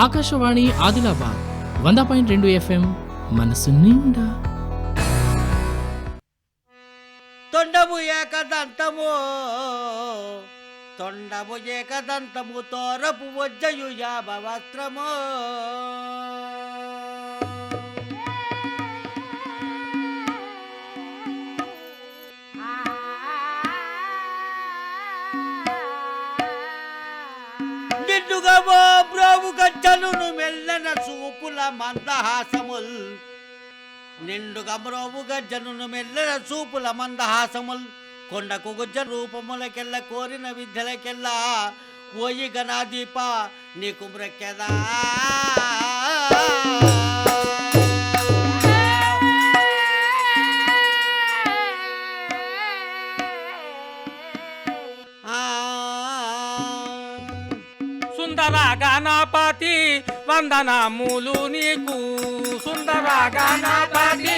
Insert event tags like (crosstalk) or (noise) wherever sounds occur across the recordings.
ఆకాశవాణి ఆదిలాబాద్ వంద పాయింట్ రెండు ఎఫ్ఎం మనసు నిండా. తొండము ఏకదంతము తొండము ఏకదంతము తోరపు వజ్జయు యాభ వస్త్రము బ్రోవు గజ్జలును మెల్లన చూపుల మందహాసముల్. నిండుగా బ్రోవు గజ్జనును మెల్లన చూపుల మందహాసముల్. కొండకు గుజ్జ రూపములకెల్ల కోరిన విద్యలకెల్లా ఓయి గణాదీప నీకు మ్రక్కెదా వందనములు నీకు సుందరగణపతి.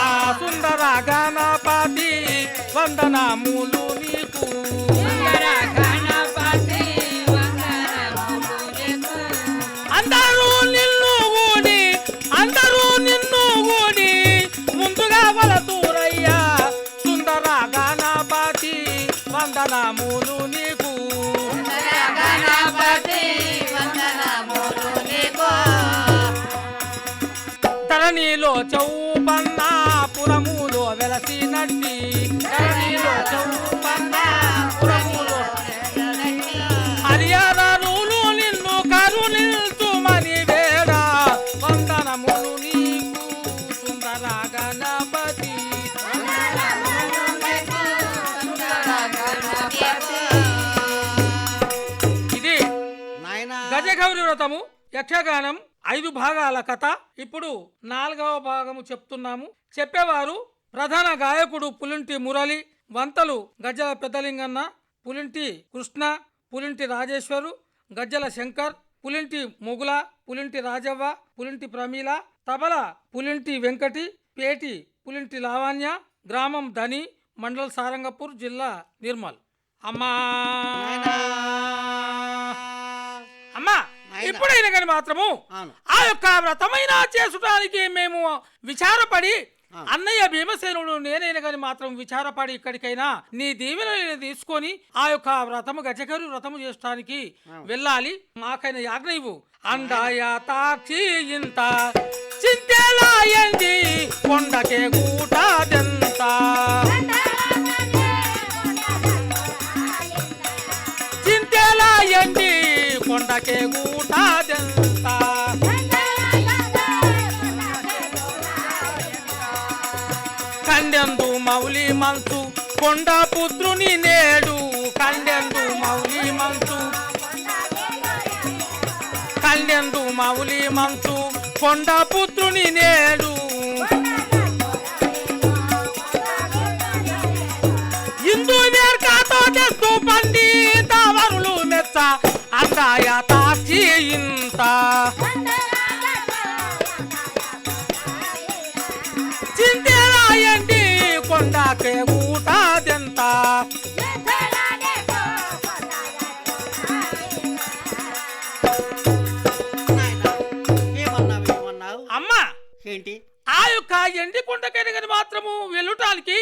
ఆ సుందర గణపతి వందనములు నీకు. అందరూ నిన్ను ఊడి అందరూ నిన్ను ఊడి ముందుగా వలతూరయ్యా. సుందర గణపతి వందనములు వెలసినట్టి ధరణిలో చౌపన్న పురములో హరియాణులు నిన్ను కరుణిల్చుమని వేడ. వందనములు నీకు సుందర గణపతి ఇది గజగౌరి వ్రతము యక్షగానం ఐదు భాగాల కథ. ఇప్పుడు నాలుగవ భాగము చెప్తున్నాము. చెప్పేవారు ప్రధాన గాయకుడు పులింటి మురళి వంతలు గజ్జల పెద్దలింగన్న పులింటి కృష్ణ పులింటి రాజేశ్వరు గజ్జల శంకర్ పులింటి మొగుల పులింటి రాజవ్వ పులింటి ప్రమీల తబల పులింటి వెంకటి పేటి పులింటి లావణ్య గ్రామం ధని మండల్ సారంగపూర్ జిల్లా నిర్మల్ అమ్మా అమ్మా. ఇప్పుడైనా కానీ మాత్రము ఆ యొక్క వ్రతమైన చేసుటానికి మేము విచారపడి. అన్నయ్య భీమసేనుడు నేనైనా కానీ మాత్రం విచారపడి ఇక్కడికైనా నీ దీవెన తీసుకొని ఆ యొక్క వ్రతము గజగరు వ్రతము చేయడానికి వెళ్ళాలి. మాకైనా యాజ్ఞ ఇవ్వు. అండాయ తాక్షి ఇంత కొండకే గూటాదెంత చింతేలాయండి కొండకే గూటాదెంత కొండ పుత్రుని నేడు కండెందు మౌలి మంచు. కండెందు మౌలి మంచు కొండ పుత్రుని నేడు. ఇందు వేర్కాతో తెస్తూ పండిత వరులు మెచ్చ అందాయ తాచి ఇంత ఎండి కొండకైన కానీ మాత్రము వెళ్ళటానికి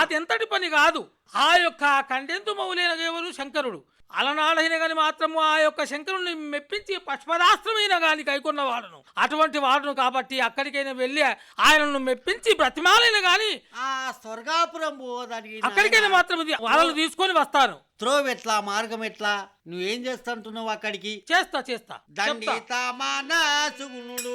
అది ఎంతటి పని కాదు. ఆ యొక్క కండెంతు మౌలైన ఎవరు శంకరుడు. అలనాడైన గాని మాత్రము ఆ యొక్క శంకరుని మెప్పించి పశ్వరాస్త్రమైన గాని కైకొన్న వాడును. అటువంటి వాడును కాబట్టి అక్కడికైనా వెళ్ళి ఆయనను మెప్పించి బ్రతిమాలైన గాని ఆ స్వర్గాపురం పోదానికి అక్కడికైనా మాత్రం ఇది వాళ్ళను తీసుకొని వస్తాను. త్రోవ్ ఎట్లా? మార్గం ఎట్లా? నువ్వేం చేస్తుంటున్నావు అక్కడికి? చేస్తా చేస్తా. దండిత మనసుగుణుడు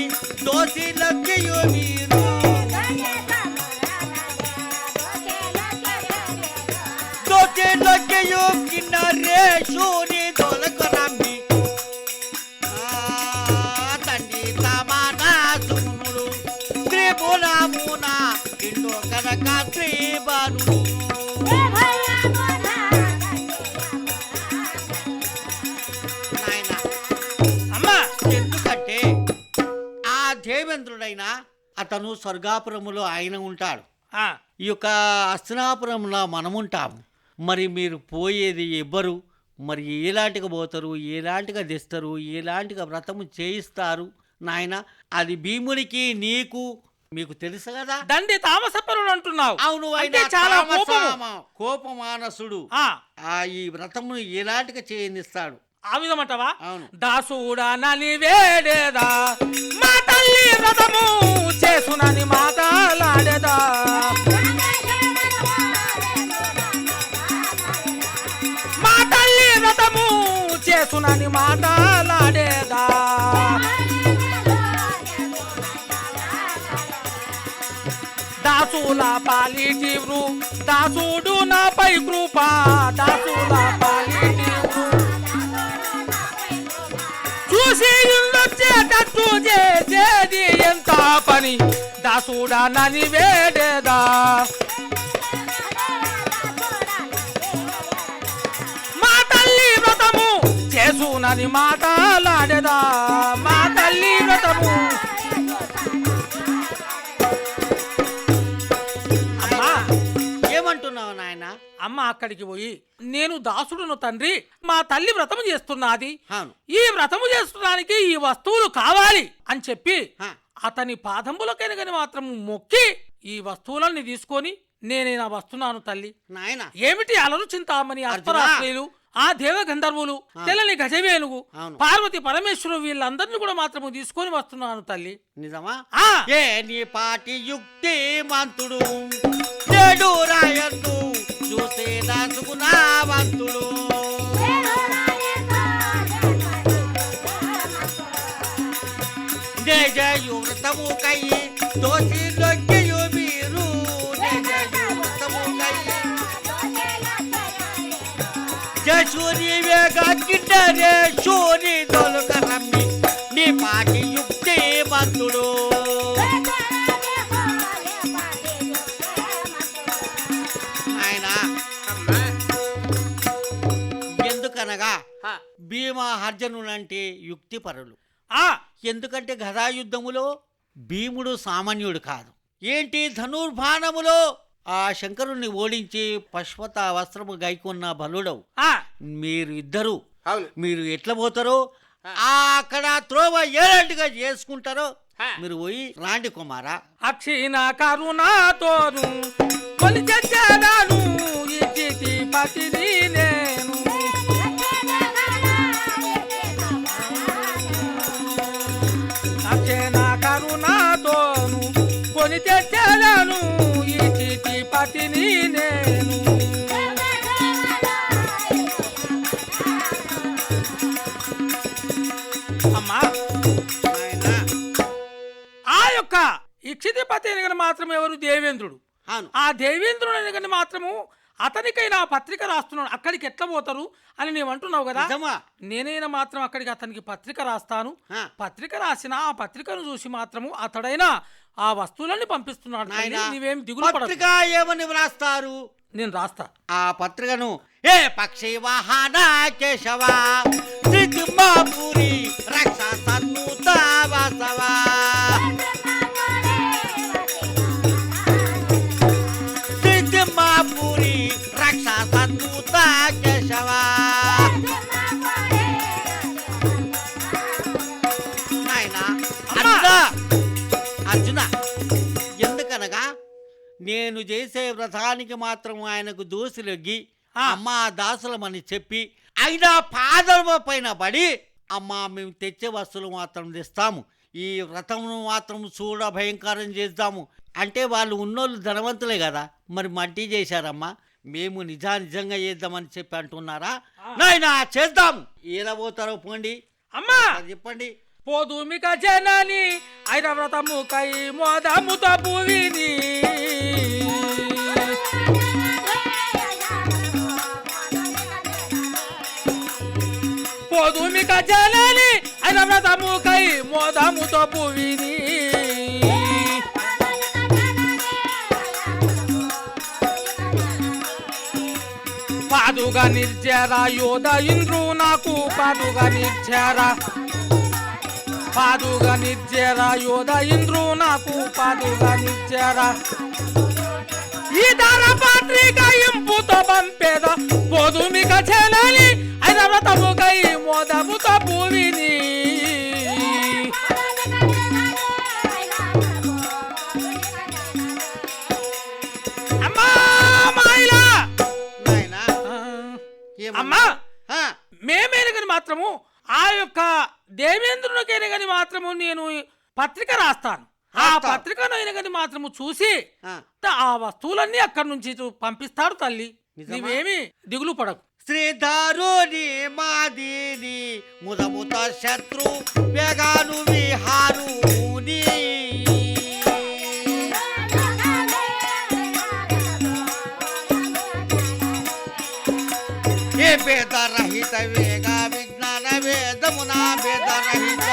लॻियो किनारे सूरी అతను స్వర్గాపురములో ఆయన ఉంటాడు. ఈ యొక్క అస్తినాపురంలో మనముంటాము. మరి మీరు పోయేది ఎవ్వరు? మరి ఎలాంటిగా పోతారు? ఎలాంటిగా తెస్తారు? ఎలాంటిగా వ్రతము చేయిస్తారు? నాయన అది భీమునికి నీకు మీకు తెలుసు కదా? దండి తామసపరుడు అంటున్నావు. అవును అంటే ఆయన చాలా కోపమానసుడు. ఆ, ఈ వ్రతమును ఎలాంటిగా చేయనిస్తాడు? ఆ విధమంటావా? అవును. దాసుడా నని వేడేదా మా తల్లి వ్రతము చేసునని మాటలాడేదా? మా తల్లి వ్రతము చేసునని మాటలాడేదా? దాసుల పాలిటివ్రు దాసుడు నాపై కృపా దాసుల పాలిటివ్రు చూసి వచ్చేటట్టు చేసేది ఎంత పని? దాసుడా నని వేడేదా? మా తల్లి వ్రతము చేసునని మాటలాడేదా? మా తల్లి అమ్మ అక్కడికి పోయి నేను దాసుడును తండ్రి మా తల్లి వ్రతము చేస్తున్నది. అవును. ఈ వ్రతము చేస్తుడానికి ఈ వస్తువులు కావాలి అని చెప్పి అతని పాదంబులకైన కానీ మాత్రం మొక్కి ఈ వస్తువులన్నీ తీసుకొని నేనేనా వస్తున్నాను తల్లి. నాయన. ఏమిటి అలరు చింతామని! అస్పరాశ్రయులు ఆ దేవ గంధర్వులు తెల్లని గజవేనుగు అవును. పార్వతి పరమేశ్వరు వీళ్ళందరినీ కూడా మాత్రము తీసుకొని వస్తున్నాను తల్లి. నిజమా? ఆ. ఏ నీ పాటి యుక్తి మంతుడు రాయద్దు చూసే దాసుకున్నావంతుడు నిజయు వ్రతము కై దోషి లొక్కియు మీరు. నిజయు వ్రతము కై జసూరి వేగ కిట్టరే శూరి దొలక భీమా అర్జునులంటే యుక్తిపరులు. ఆ! ఎందుకంటే గదాయుద్ధములో భీముడు సామాన్యుడు కాదు. ఏంటి ధనుర్బాణములో? ఆ శంకరుణ్ణి ఓడించి పశ్వత వస్త్రము గైకున్న బలుడవు. ఆ! మీరు ఇద్దరు అవును. మీరు ఎట్లా పోతారో? ఆ. అక్కడ త్రోవ ఏలాంటిగా చేసుకుంటారో? మీరు పోయి రాండి కుమారా. అక్షిణ కరుణాతోను నేను. కొని తెచ్చాను ఇచ్చితి పతిని నేను. అమ్మా ఆ యొక్క ఇక్షితిపతి అనగా మాత్రం ఎవరు? దేవేంద్రుడు. ఆ దేవేంద్రుడు అనగానే మాత్రము అతనికైనా పత్రిక రాస్తున్నాడు. అక్కడికి ఎట్లా పోతారు అని నీవు అంటున్నావు కదా నేనైనా మాత్రం అక్కడికి అతనికి పత్రిక రాస్తాను. పత్రిక రాసిన ఆ పత్రికను చూసి మాత్రము అతడైనా ఆ వస్తువులన్నీ పంపిస్తున్నాడు నీవేం దిగులు. పత్రిక ఏమని వ్రాస్తారు నేను రాస్తా. ఆ పత్రికను ఏ పక్షి వాహన కేశవ వ్రతానికి మాత్రం ఆయనకు దోసులొగ్గి. అమ్మా దాసులమని చెప్పి అయినా పాదల పైన పడి అమ్మా మేము తెచ్చే వస్తువులు మాత్రం తెస్తాము. ఈ వ్రతమును మాత్రం చూడ భయంకరం చేద్దాము అంటే వాళ్ళు ఉన్నోళ్ళు ధనవంతులే కదా. మరి మట్టి చేశారమ్మా. మేము నిజా నిజంగా చేద్దామని చెప్పి అంటున్నారా? నాయనా చేద్దాం. ఎలా పోతారో పోండి. అమ్మా! చెప్పండి. పోదుమిక జనని ఐరవ్రతము కై మోదముతో భూవిని పోదుమిక జనని ఐరవ్రతము మోదముతో భూవిని పాదుగా నిర్జర యోధ ఇంద్రు నాకు పాదుగా చేరా పాదుగా చేరా యోధ ఇంద్రు నాకు పాదుగా చేరా ఈ ధర పాత్రిక ఇంపుతో పంపేద పోదుమిక చెలని అమ్మా ఆ, మేమేనగని మాత్రము ఆ యొక్క దేవేంద్రునికైనా మాత్రము నేను పత్రిక రాస్తాను ఆ. పత్రికను అయినగని మాత్రము చూసి ఆ. వస్తువులన్నీ అక్కడి నుంచి పంపిస్తాడు తల్లి నిజమా? నీవేమి దిగులు పడకు శ్రీధరుని మాదిని ముదముత శత్రు వేగాను విహారుని ఏ భేద రహిత వేగ విజ్ఞాన వేదమున భేద రహిత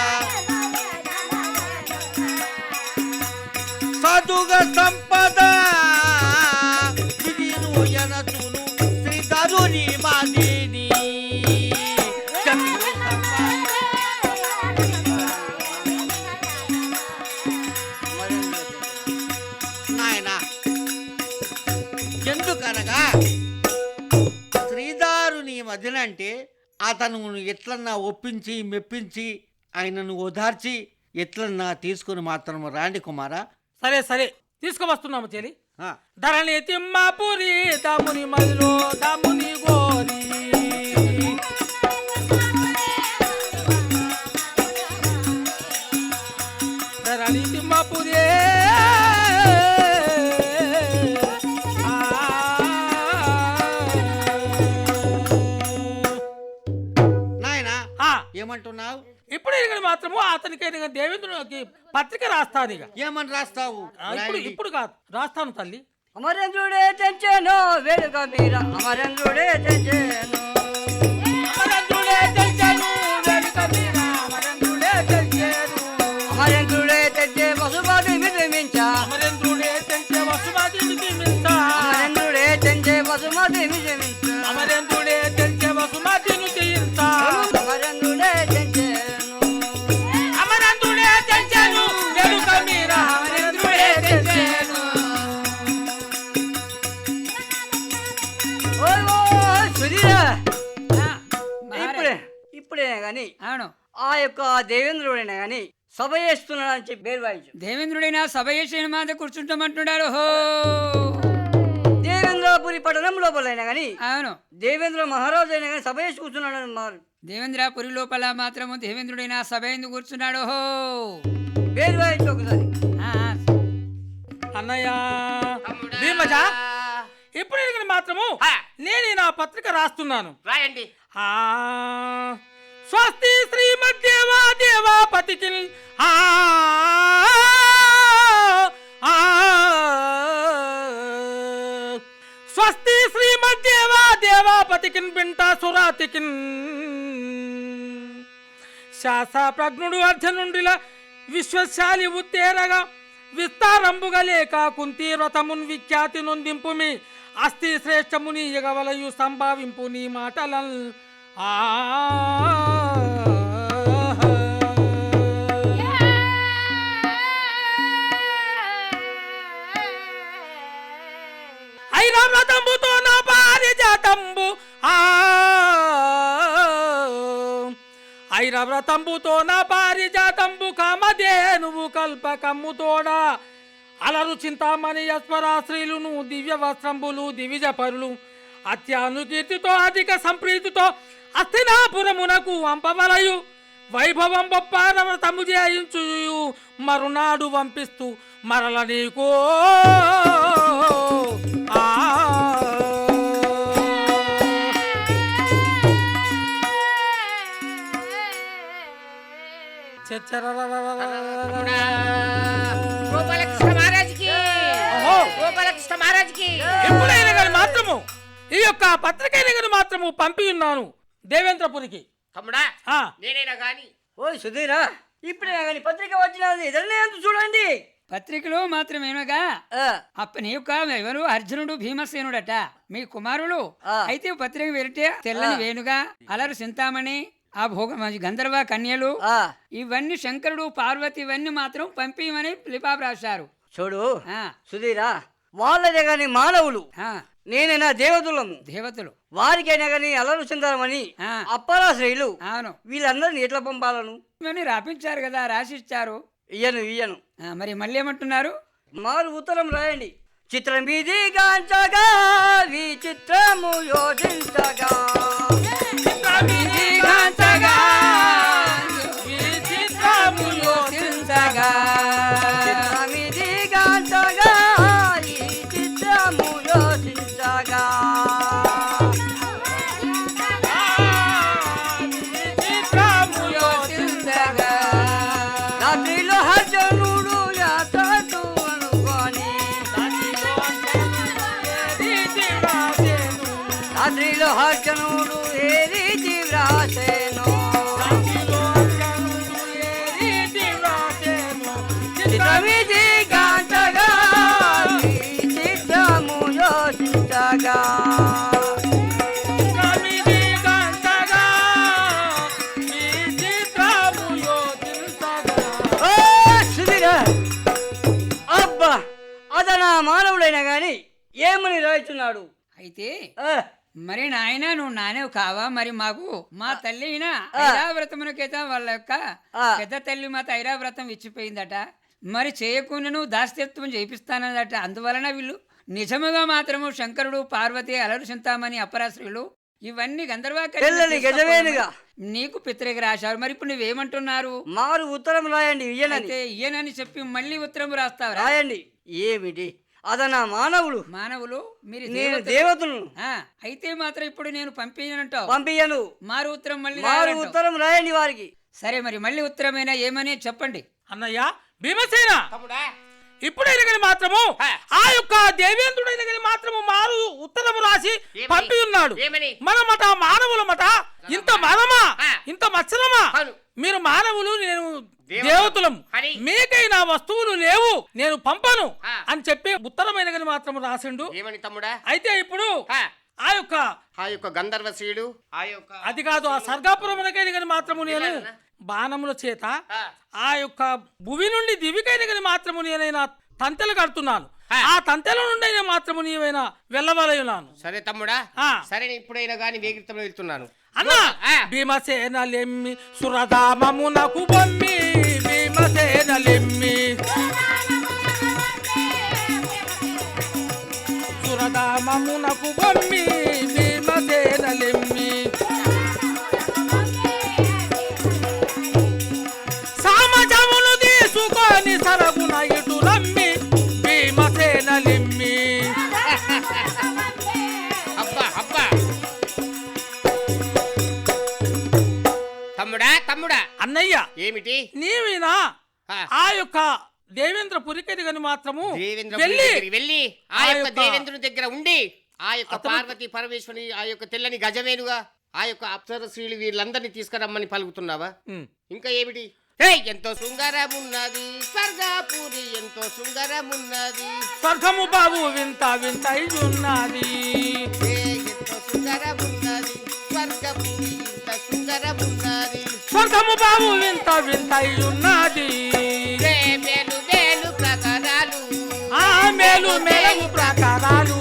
సదుగ సంపద మధ్యనంటే అతను ఎట్లన్నా ఒప్పించి మెప్పించి ఆయనను ఓదార్చి ఎట్లన్నా తీసుకుని మాత్రం రాండి కుమారా. సరే సరే. తీసుకువస్తున్నాము చెలి. ధరణి తిమ్మాపురి దాముని మదిలో దాముని గోరి. ధరణి తిమ్మాపురి ఏమంటున్నావు? ఇప్పుడు ఇక్కడ మాత్రము అతనికి దేవేంద్రునికి పత్రిక రాస్తాను ఇక. ఏమని రాస్తావు? ఇప్పుడు. ఇప్పుడు కాదు. రాస్తాను తల్లి. అమరేంద్రుడే తెంచెను వేడుక మీర. అమరేంద్రుడే తెంచెను. అమరేంద్రుడే తెంచెను, ఆ యొక్క దేవేంద్రుడైనా గాని సభ చేస్తున్నాడని చెప్పి పేరు వాయించు దేవేంద్రుడైనా సభ చేసిన మాత కూర్చుంటామంటున్నాడు హో దేవేంద్రపురి పట్టణం లోపలైనా గాని అవును. దేవేంద్ర మహారాజు అయినా కానీ సభ చేసి కూర్చున్నాడని మారు. దేవేంద్రపురి లోపల మాత్రము దేవేంద్రుడైనా సభ ఎందుకు కూర్చున్నాడు? హో పేరు వాయించు ఒకసారి. ఆ, అన్నయ్య భీమజా ఇప్పుడు మాత్రము నేను ఈ నా పత్రిక రాస్తున్నాను. రాయండి. ఆ స్వస్తి శ్రీమద్దేవా దేవాపతికి. ఆ ఆ, స్వస్తి శ్రీమద్దేవా దేవాపతికి పింట సురాతికిన్ శాస ప్రజ్ఞుడు అర్జనుండిల విశ్వశాలి ఉత్తేరగా విస్తారంబుగా లేక కుంతి వ్రతమున్ విఖ్యాతి నొందింపు మీ అస్థి శ్రేష్టముని ఎగవలయు సంభావింపు నీ మాటలన్. ఆ. పారిజాతంబు ఆ. ఐరవ్రతంబుతో నా పారిజాతంబు కామధేనువు కల్పకమ్ముతోడా. అలరు చింతామణి అశ్వరాశ్రీలును దివ్య వస్త్రంబులు దివిజ పరులు. అత్యానుకీర్తితో అధిక సంప్రీతితో అస్థినాపురమునకు వంపవలయు. వైభవం బొప్పారవ్రతము చేయించు మరునాడు వంపిస్తూ మరల నీకో. ఆ. గోపాలకృష్ణ మహారాజ్కి ఓహో. గోపాలకృష్ణ మహారాజ్కి ఎప్పుడైనా కానీ మాత్రము ఈ యొక్క పత్రికైనా కానీ మాత్రము పంపి ఉన్నాను దేవేంద్రపురికి. తమ్ముడా నేనైనా గాని. ఓయ్ సుధీరా ఇప్పుడే కానీ పత్రిక వచ్చినది ఎదురునేందు చూడండి. పత్రికలో మాత్రమేనగా అప్పని యొక్క ఎవరు? అర్జునుడు భీమసేనుడట మీ కుమారులు. అయితే పత్రిక వెరిటే తెల్లని వేణుగా అలరు చింతామణి ఆ భోగం గంధర్వ కన్యలు ఆ, ఇవన్నీ శంకరుడు పార్వతి ఇవన్నీ మాత్రం పంపిమని లిపాపు రాశారు. చూడు సుధీరా వాళ్ళదే కానీ మానవులు. నేనైనా దేవతలము దేవతలు. వారికైనా కానీ అలరు చెందామని ఆ. అప్పారా శ్రేయులు అవును. వీళ్ళందరినీ ఎట్లా పంపాలను? ఇవన్నీ రాపించారు కదా రాసిచ్చారు. ఇయ్యను ఇయ్యను. మరి మళ్ళీ ఏమంటున్నారు? మారు ఉత్తరం రాయండి. చిత్రం ఇది గాంచగా విచిత్రము యోచించగా మానవుడైనా గాని ఏమని రాయిస్తున్నాడు అయితే మరి నాయన నువ్వు నానేవు కావా? మరి మాకు మా తల్లి అయినా. ఐరావ్రతమునకైతే వాళ్ళ యొక్క. పెద్ద తల్లి మాత ఐరావ్రతం ఇచ్చిపోయిందట. మరి చేయకుండా నువ్వు దాస్యత్వం చేపిస్తానదట అందువలన వీళ్ళు నిజముగా మాత్రము శంకరుడు పార్వతి అలరు చింతామణి అపరాశ్రులు ఇవన్నీ గంధర్వ కన్యలు తెల్లని తీసుకుపోవడం గజవేనుగా. నీకు పిత్రిక రాశారు మరి ఇప్పుడు నువ్వేమంటున్నారు? మారు ఉత్తరం రాయండి ఇయ్యనని చెప్పి మళ్ళీ ఉత్తరం రాస్తావరా? రాయండి. ఏమిటి? అదనా మానవుడు మానవులు మీరు నేను దేవతలు. అయితే మాత్రం ఇప్పుడు నేను పంపించనంటావు పంపించను మారు ఉత్తరం మళ్ళీ మారు. ఉత్తరం రాయండి వారికి సరే మరి మళ్ళీ ఉత్తరమైనా ఏమని చెప్పండి అన్నయ్య భీమసేన తమ్ముడా ఇప్పుడైనా కానీ మాత్రము ఆ. యొక్క దేవేంద్రుడైన కానీ మాత్రము మారు ఉత్తరము రాసి? పంపి ఉన్నాడు ఏమని? మనమట మానవులమట ఇంత మనమా. ఇంత అవును. మీరు మానవులు నేను దేవతలం. అని. మీకైనా వస్తువులు లేవు నేను పంపను. అని చెప్పి ఉత్తరమైన కానీ మాత్రము రాసిండు ఏమని తమ్ముడా అయితే ఇప్పుడు ఆ, యొక్క ఆ యొక్క గంధర్వశ్రీయుడు ఆ యొక్క అది కాదు ఆ సర్గాపురమునకైనా కానీ మాత్రము నేను? బాణముల చేత ఆ. యొక్క భువి నుండి దివికైన కానీ మాత్రము నేనైనా తంతెలు కడుతున్నాను ఆ. తంతెల నుండి మాత్రము నీవైనా వెళ్ళవలయున్నాను సరే తమ్ముడా. సరే ఇప్పుడైనా కానీ వేగిరితంలో వెళ్తున్నాను అన్నా ఆ. భీమసేనలెమ్మి సురదామమునకు బొమ్మి ఏమిటి? నీవినా? ఆ. యొక్క దేవేంద్ర పురికది గని మాత్రము వెళ్ళి ఆ యొక్క దేవేంద్రుని దగ్గర ఉండి ఆ యొక్క పార్వతి పరమేశ్వరి ఆ యొక్క తెల్లని గజమేనుగా ఆ యొక్క అప్సర స్త్రీలు వీళ్ళందరినీ తీసుకురమ్మని పలుకుతున్నావా. ఇంకా ఏమిటి? ఎంతో శృంగారమున్నది స్వర్గాపురి ఎంతో శృంగారమున్నది. స్వర్గము బాబు వింత వింత ఉన్నది ఎంతో శృంగారమున్నది స్వర్గపురి ఇంత శృంగారమున్నది. స్వర్గము బాబు వింత వింత ఉన్నది రే వేలు వేలు ప్రకారాలు. ఆ మేలు మేలు ప్రకారాలు.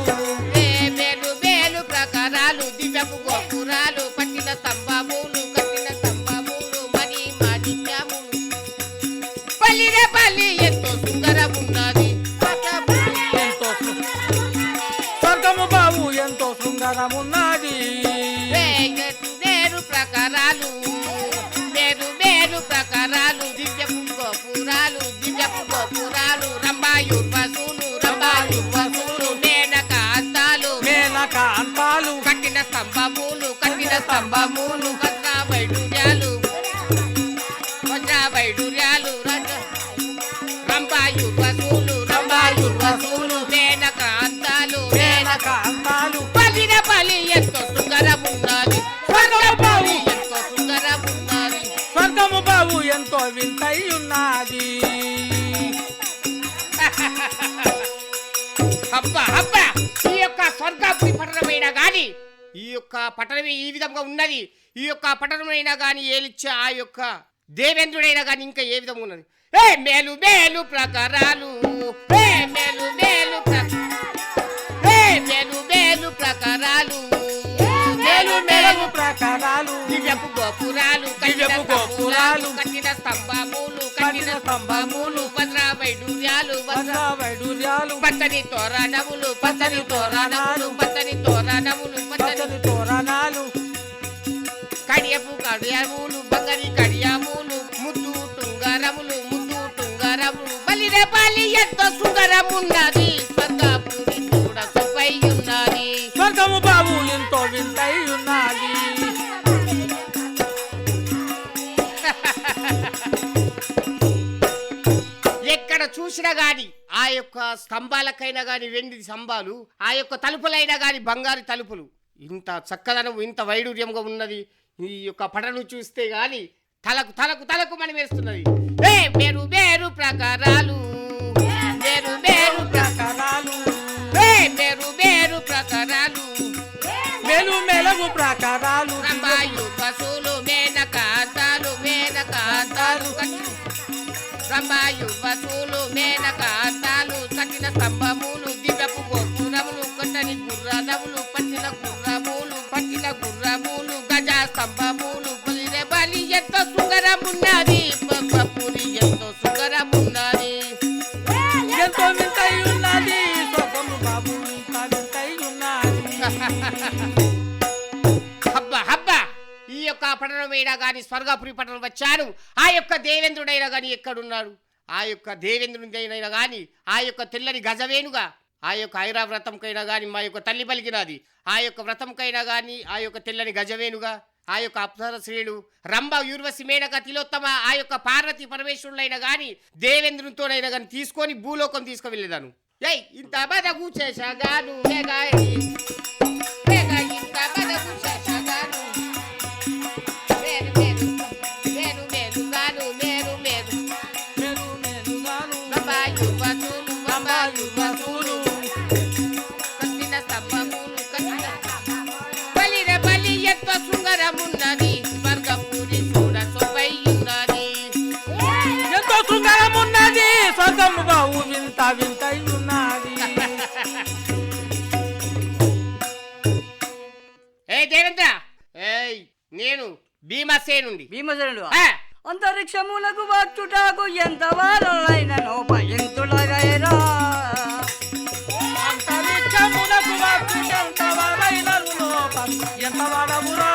కట్టిన స్తంభములు కట్టిన స్తంభములు వజ్ర వైడూర్యాలు. వజ్ర వైడూర్యాలు రంభాయుర్వసులు రంభాయుర్వసులు మేనక అందాలు మేనక అంతాలు పలిన పలి ఎంతో సుందరమున్నది స్వర్గము ఎంతో సుందరమున్నది స్వర్గము బాబు ఎంతో వింతై ఉన్నది. (laughs) అబ్బా అబ్బా ఈ యొక్క స్వర్గాపురి పట్టణమైన గాని ఈ యొక్క పట్టణం ఈ విధంగా ఉన్నది. ఈ యొక్క పట్టణమైనా కానీ ఏలిచ్చే ఆ యొక్క దేవేంద్రుడైనా కానీ ఇంకా ఏ విధంగా ఉన్నది? ఏ మేలు మేలు ప్రకారాలు. ఏ మేలు మేలు ఏ మేలు మేలు ప్రకారాలు. మేలు మేలు ప్రకారాలు. దివ్యపు గోపురాలు దివ్యపు గోపురాలు, కట్టిన స్తంభములు కట్టిన స్తంభములు. వజ్ర వైడూర్యాలు వజ్ర వైడూర్యాలు పచ్చని తోరణములు పచ్చని తోరణములు పచ్చని ఎంతో సుందరమున్నది. స్వర్గపురి చూడ సుపై ఉన్నది స్వర్గము బాబు ఎంతో వింతై ఉన్నది (laughs) ఎక్కడ చూసినా గాని ఆ యొక్క స్తంభాలకైనా గాని వెండి స్తంభాలు ఆ యొక్క తలుపులైనా గాని బంగారు తలుపులు. ఇంత చక్కదనం ఇంత వైడూర్యంగా ఉన్నది. ఈ యొక్క పటను చూస్తే గాని తలకు తలకు తలకు మనం వేస్తున్నది ఏ మేరు ప్రకారాలు. ప్రకారాలు రంబాయు పశువులు మేనకాంతాలు మేనకాంతాలు రంబాయు పశువులు మేనకాంతాలు దేవేంద్రుడైనా కానీ స్వర్గపురి పట్టణం వచ్చాను. ఆ యొక్క దేవేంద్రుడైనా కానీ ఎక్కడున్నాడు? ఆ యొక్క దేవేంద్రుడైనా గాని ఆ యొక్క తెల్లని గజవేనుగా ఆ యొక్క ఐరావ్రతంకైనా కానీ మా యొక్క తల్లి పలికినది. ఆ యొక్క వ్రతంకైనా కానీ ఆ యొక్క తెల్లని గజవేనుగా ఆ యొక్క అప్సర స్త్రీలు రంభ యూర్వశి మేనక తిలోత్తమ ఆ యొక్క పార్వతి పరమేశ్వరులైనా గాని దేవేంద్రునితోనైనా గాని తీసుకొని భూలోకం తీసుకువెళ్ళేదాను. ఏయ్ ఇంత బాధ చేశాగాను వేగాయి నేను భీమసేనుండి భీమసేనుడు ఆ, అంతరిక్షములకు వచ్చుటాకు ఎంత వారైన నోపయంతులగైరా అంతరిక్షమునకు వచ్చుటెంత వారైనను లోపం ఎంత వాడవురా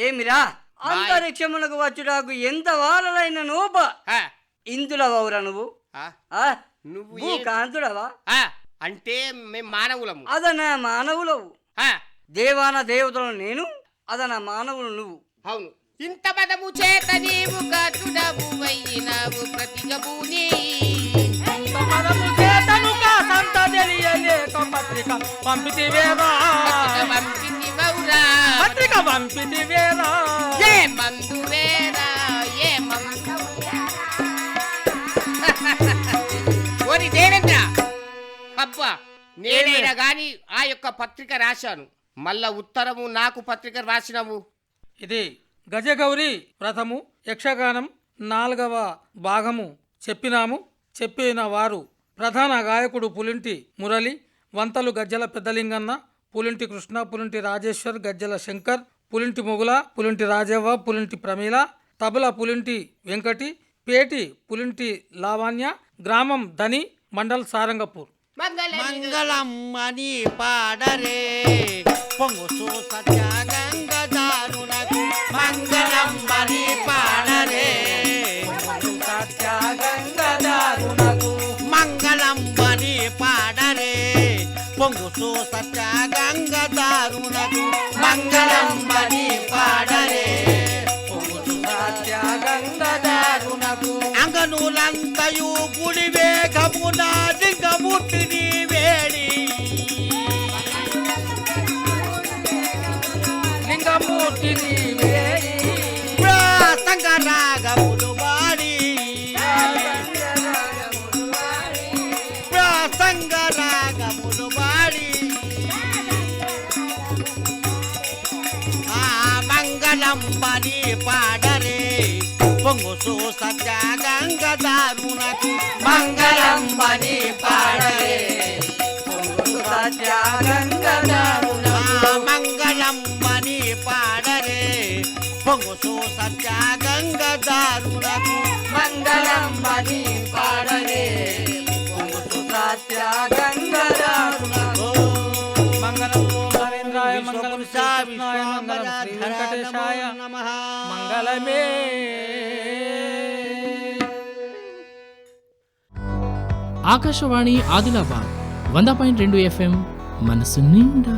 ఏమిరా? అంతరిక్షములకు వచ్చుటాకు ఎంత వారలైన నోప? ఆ, ఇందులవవురా నువ్వు? ఆ, ఆ? నువ్వు కాంతుడవా? ఆ, అంటే మేము మానవులము. అదన మానవులవు? ఆ, దేవాన దేవతలు నేను అదన మానవులు నువ్వు? అవును. ఇంత పదము చేత నీవు కాచుడవు వయ్యినావు ప్రతిగబూని మనము చేతను కాసంత తెలియలేక పత్రిక పంపితి వేరా పత్రిక వేరా ఏ మందు వేరా ఏ మందు ఓరి దేవేంద్ర అబ్బా నేనైనా గాని ఆ యొక్క పత్రిక రాశాను. మళ్ళా ఉత్తరము నాకు పత్రిక రాసినవు. ఇది గజగౌరి వ్రతము యక్షగానం నాలుగవ భాగము. చెప్పినాము చెప్పిన వారు ప్రధాన గాయకుడు పులింటి మురళి వంతలు గజ్జల పెద్దలింగన్న పులింటి కృష్ణ పులింటి రాజేశ్వర్ గజ్జల శంకర్ పులింటి మొగుల పులింటి రాజవ్వ పులింటి ప్రమీల తబల పులింటి వెంకటి పేటి పులింటి లావణ్య గ్రామం ధని మండల్ సారంగపూర్. మంగళం పాడరే పొంగు సత్య గంగదారునకు మంగళం అని సత్యాగంగదారునకు మంగళంబని అంగనులంతయు గుడివే కమునా లింగముట్టిని వేడి. లింగమూర్తిని వేడి. సంగరాగము మంగళం పని పాడరే. పొంగుసు సత్య గంగదారునకు మంగళం పని పాడరే. ఆ మంగళం పని పాడరే. పొంగుసు సత్య గంగదారునకు మంగళం పని పాడరే. పొంగుసు సత్య దారు వెంకటేశాయ మంగళమే. ఆకాశవాణి ఆదిలాబాద్ వంద పాయింట్ రెండు ఎఫ్ఎం మనసు నిండా